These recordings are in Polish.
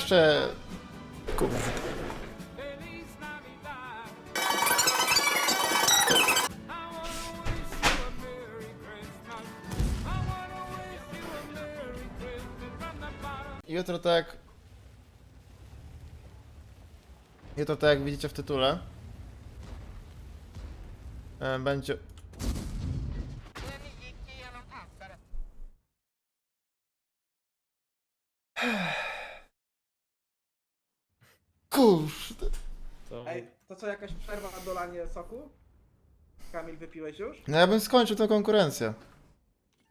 Jeszcze... Jutro tak... Jutro tak jak widzicie w tytule. e, Będzie... Kurde. To... Ej, to co, jakaś przerwa na dolanie soku? Kamil, wypiłeś już? No ja bym skończył tę konkurencję.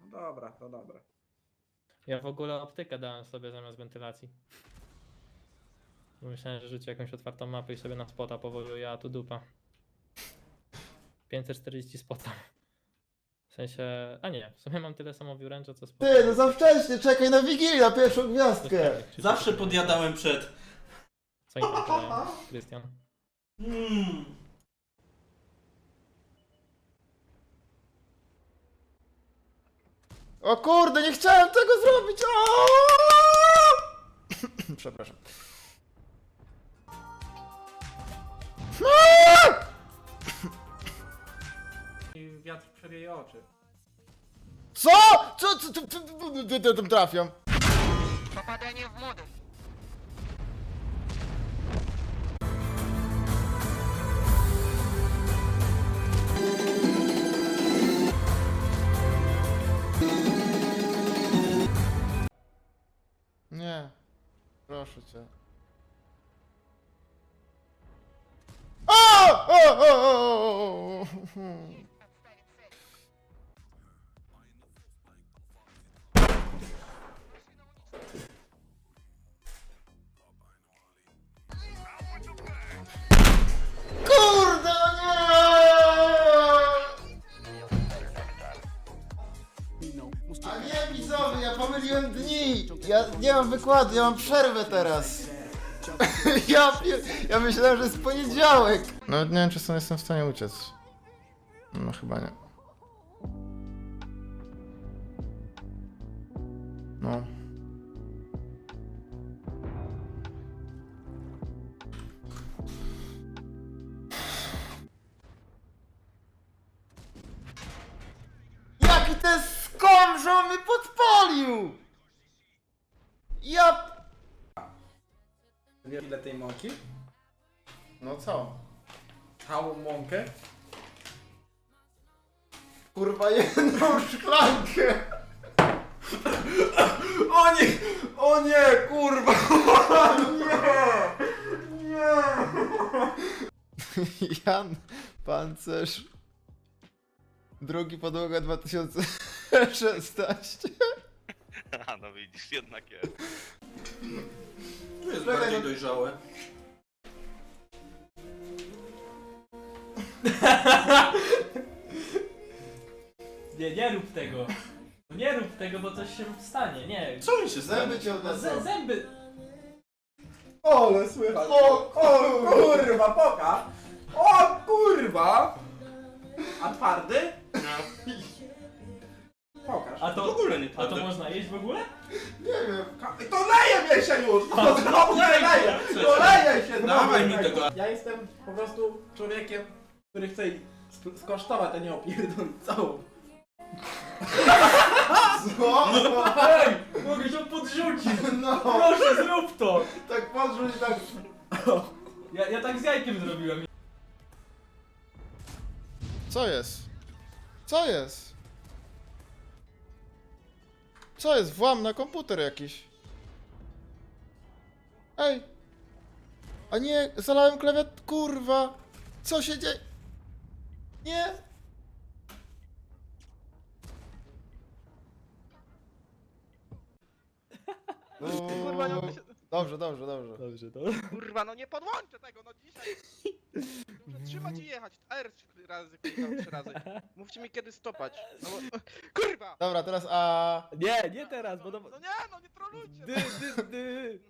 No dobra, to dobra. Ja w ogóle optykę dałem sobie zamiast wentylacji. Bo Myślałem, że rzucię jakąś otwartą mapę i sobie na spota powołuję, a tu dupa. 540 spota. W sensie, a nie, w sumie mam tyle samo wręcza co spota. Ty, no za wcześnie, czekaj na Wigilię, na pierwszą gwiazdkę. Zawsze podjadałem przed. Co im tam podają, Krystian? Mm. O kurde, nie chciałem tego zrobić! O! Przepraszam. I wiatr przewieje oczy. Co? Co? Co? Co? Co? Co? Co? Tam trafiam. Попадание в модуль. Nie. Proszę cię. O! O! O! O! Ja pomyliłem dni! Ja nie mam wykładu, ja mam przerwę teraz. ja, pier... ja myślałem, że jest poniedziałek. No nie wiem, czy stąd jestem w stanie uciec. No chyba nie. No. Jaki ten że on mnie podpalił! Ja... Wiesz ile tej mąki? No co? Całą mąkę? Kurwa, jedną szklankę! O nie! O nie, kurwa! Jan Pancerz. Drugi podłoga 2016. A no widzisz, jednak jest. Tu jest Czekaj, bardziej no- dojrzałe. Nie, nie rób tego. Nie rób tego, bo coś się stanie, nie. Co mi się? Zęby cię odezwał. zęby. Ole, słychać. O, o kurwa, poka! O kurwa! A twardy? Pokaż. A to, W ogóle nie a to można jeść w ogóle? Nie wiem. Ka- To leje mnie się już! To znowu się leje! To się- leje się! Dawaj mi tego. Ja jestem po prostu człowiekiem, który chce sp- skosztować, a nie opierdolić całą. Co? Ej, mogę się podrzucić. No, Proszę, zrób to. tak podrzuć tak. Ja, ja tak z jajkiem zrobiłem. Co jest? Co jest? Co jest? Włam na komputer jakiś. Ej! A nie, zalałem klawiat... Kurwa! Co się dzieje? Nie! Kurwa, no, się- Dobrze, dobrze, dobrze. Dobrze, to. kurwa, no nie podłączę tego, no dzisiaj. Muszę trzymać i jechać. R trzy razy, klikam trzy razy. Mówcie mi kiedy stopać. No bo... Kurwa! Dobra, teraz a... Nie, nie teraz, bo to... No nie, no nie trolujcie. Dy, dy, dy.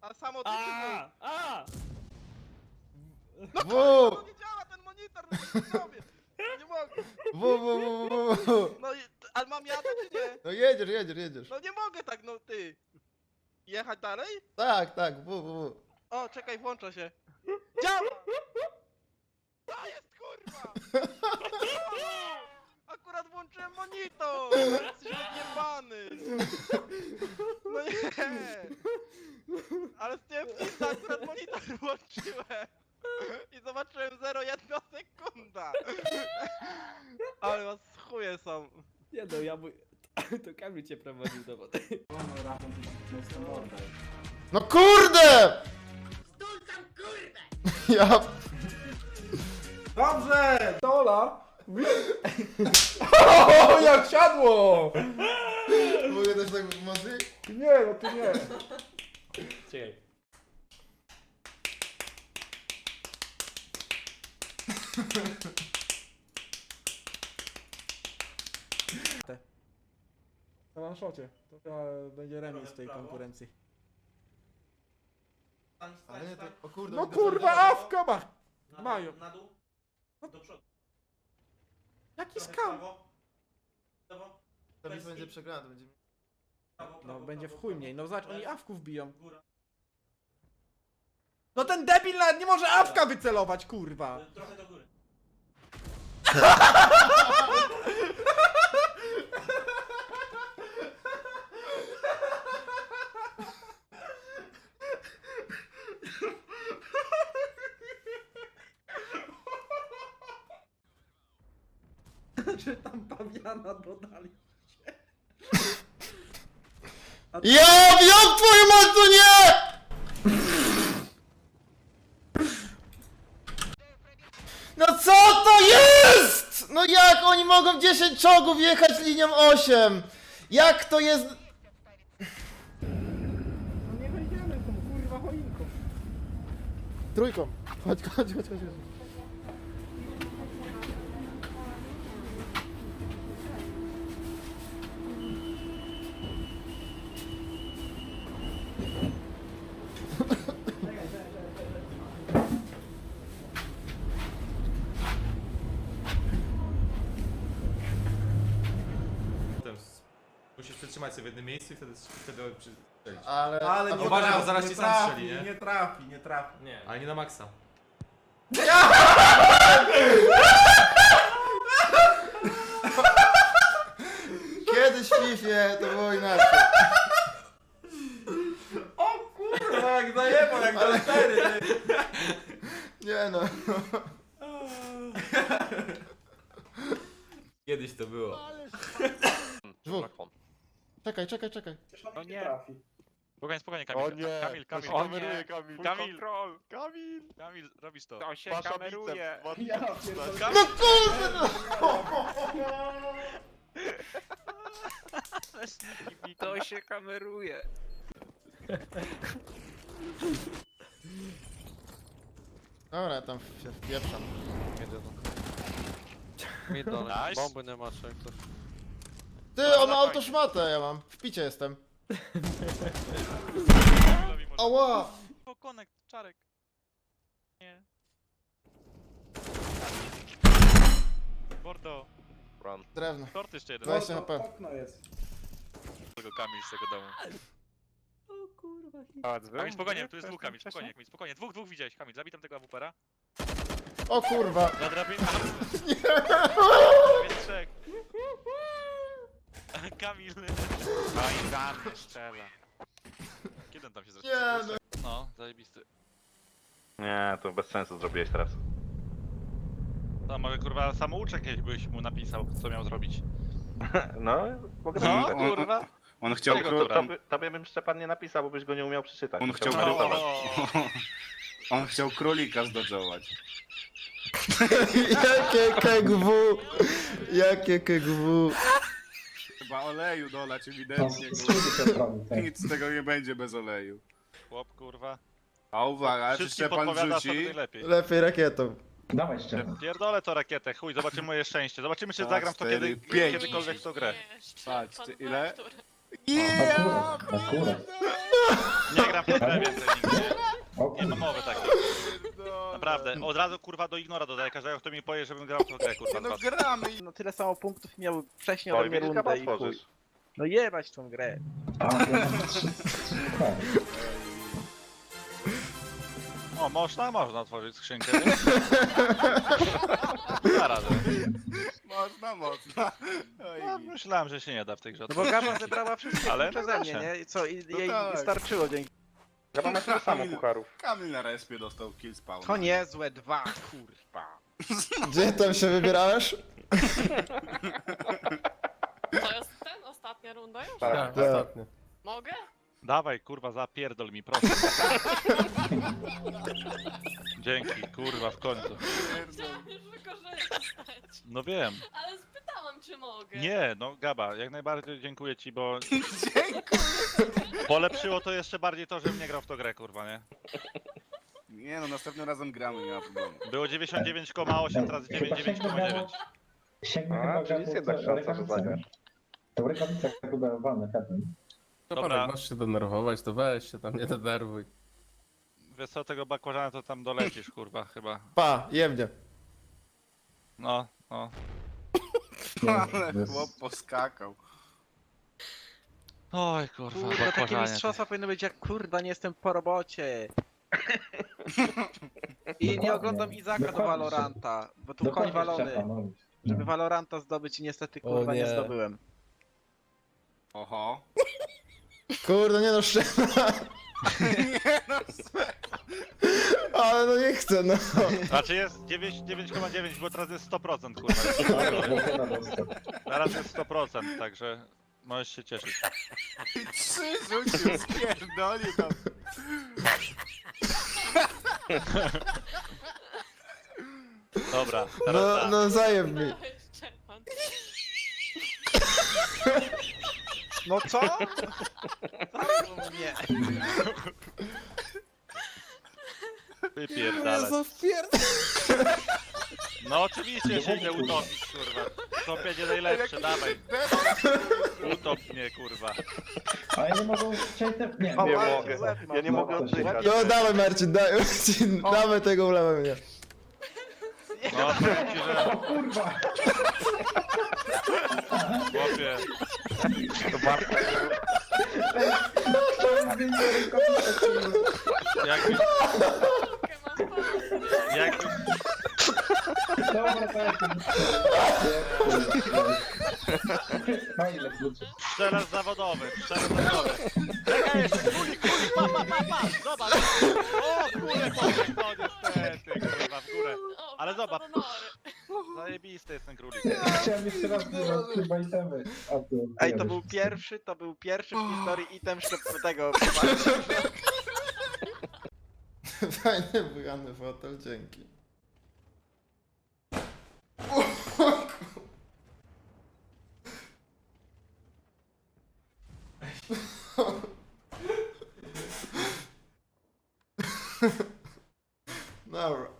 A samo ty A, a. No kurwa, no nie działa ten monitor, no nie robię. Nie mogę. W, w, w, w, w. No i, ale mam jadę czy nie? No jedziesz, jedziesz, jedziesz. No nie mogę tak, no ty. Jechać dalej? Tak, tak, w, w, w. O, czekaj, włącza się. Działa! To jest kurwa! Akurat włączyłem monitor! Jesteś odjebany! No nie! Ale z tym akurat monitor włączyłem! I zobaczyłem 0,1 sekunda! Ale was chuje są. Nie no, ja mój... To Kamil cię prowadził do wody. No kurde! Ja... Dobrze! Dola! O, jak siadło! Mogę też tak w mocy? Nie, no ty nie. Czekaj. Na szocie. To chyba będzie remis w tej konkurencji. Ale nie, to... O kurde, No kurwa, że- awka ma! Mają. Na dół. Do przodu. Jaki Trochę w skam? prawo. To mi będzie przegrany, to będzie... Prawo, No prawo, będzie w prawo, chuj prawo. mniej, no zobacz, oni awków biją. Góra. No ten debil nawet nie może awka wycelować, kurwa! Trochę do góry. Czy tam pawiana dodali? Ja wiem twoją mać, to nie! No co to jest? No jak oni mogą 10 czołgów jechać linią 8? Jak to jest... No nie wejdziemy tą kurwa choinką. Trójką. Chodź, chodź, chodź, chodź. chodź. Przytrzymać się w jednym miejscu i wtedy, wtedy strzelić. Ale... Ale nie uważaj, bo trafi, zaraz nie ci sam trafi, strzeli, nie? Nie trafi, nie trafi. Nie. Ale nie na maksa. Kiedyś w FIFA to było inaczej. O kurwa, jak zajebał, jak Ale... cztery. Nie no. Kiedyś to było. Dwóch. Czekaj, czekaj, czekaj. No nie trafi. Spokojnie, spokojnie, Kamil. O nie, Kamil, Kamil. to się kameruje, Kamil. Kamil. Kontrol. Kamil. Kamil, robisz to. To się kameruje. Ja pierdolę. No kurde no! To się kameruje. Dobra, tam się wpieprzam. Nice. Bomby nie masz jak to. Ty, on ma autoszmatę, ja mam. W picie jestem. Ała! Konek, czarek. Nie. Bordo. Drewno. Tort jeszcze jeden. 20 HP. Okno jest. Tego Kamil z tego domu. O kurwa. Kamil, spokojnie, tu jest dwóch Kamil, spokojnie, Kamil, spokojnie. Dwóch, dwóch widziałeś, Kamil, zabij tam tego awupera. O kurwa! Na drabinie. Jest trzech. Kamil. No i damy szczela. Kiedy on tam się Nie zrespił? no. No, zajebisty. Nie, to bez sensu zrobiłeś teraz. To może kurwa samouczek kiedyś byś mu napisał, co miał zrobić. No, mogę No, napisać. kurwa. On chciał, Tego, to, tobie, tobie bym Szczepan nie napisał, bo byś go nie umiał przeczytać. On chciał narysować. On chciał królika zdodżować. Jakie KGW! Jakie KGW! Chyba oleju dolać ewidentnie. Nic z tego nie będzie bez oleju. Chłop, kurwa. A uwaga, czy Wszystkim Szczepan podpowiada, co rzuci? najlepiej. Lepiej rakietą. Pierdolę to rakietę, chuj, zobaczymy moje szczęście. Zobaczymy, czy zagram w to cztery, kiedy, pięć. kiedykolwiek w tą grę. Patrz, ty ile? Yeah! Nie gram w tę grę więcej nigdy. Nie ma mowy takiej. Naprawdę, od razu kurwa do ignora dodaję każdego, kto mi powie, żebym grał w tą grę, kurwa. No dwa- gramy. No tyle samo punktów miał wcześniej ode mnie rundę i chuj. No jebać tą grę. O, można, można otworzyć skrzynkę. radę. Można, można. No, myślałem, że się nie da w tej grze. No bo Gaba zebrała wszystko Ale Ale przeze mnie, nie? I co, i No jej tak. starczyło dzięki. Ja mam tyle samo pucharów. Kamil na respie dostał kill spawn. To niezłe dwa, kurwa. Gdzie tam się wybierałeś? To jest ten ostatnia runda już? Tak. Tak. Mogę? Dawaj, kurwa, zapierdol mi, proszę. Dzięki, kurwa, w końcu. Chciałam już wykorzystać. No wiem. Ale spytałam, czy mogę. Nie, no Gaba, jak najbardziej dziękuję ci, bo... Polepszyło to jeszcze bardziej to, żebym nie grał w tą grę, kurwa, nie? Nie no, następnym razem gramy, nie ma problemu. Było 99,8, teraz 99,9. A, czyli jest jednak szansa, że zagrasz. To rękawica chyba walne happen. Dobra, Masz się denerwować, to weź się tam nie denerwuj. wiesz co, tego bakłażana to tam dolecisz, kurwa, chyba. Pa, jemnie. No, no. Ale chłop poskakał. Oj, kurwa, Kurwa, takie bakłażanie. mistrzostwa powinny być jak kurwa, nie jestem po robocie. I nie oglądam Izaka do Dokładnie. Valoranta, bo tu koń walony. Żeby Valoranta zdobyć i niestety kurwa nie. nie. zdobyłem. Oho. Kurde, nie no, szczena. Nie no, Ale no nie chcę, no. Znaczy jest 9 9,9, bo teraz jest 100%, kurwa. Teraz jest 100%, także możesz się cieszyć. trzy rzucił, spierdolił tam. Dobra, teraz No, tak. no zajeb mi. Dawaj. No co? Mnie. Wypierdalać. No oczywiście się idę utopić, kurwa. Topienie najlepsze, dawaj. Utop mnie, kurwa. A ja nie mogę strzelić te... Nie, O, Nie mogę. łeb. Ja nie mogę No, oddychać. No dawaj Marcin, daj, Marcin, damy tego ulewę mnie. No powiem ci, że... kurwa! Chłopie, To Bartek, jakbyś... Jakbyś... Dobra, to się... No ile kluczy? Strzelacz zawodowy, strzelacz zawodowy. Czekaj jeszcze, kulik, kulik, pa, pa, pa, pa, zobacz. O, kurde, no niestety, kurwa, w górę. Ale zobacz. Do. Zajebisty jest ten królik. Chciałem jeszcze raz wybrać chyba itemy. A tu... Ej, to był pierwszy, to był pierwszy w historii item szczyp tego. Fajny bujany fotel, dzięki. Dobra.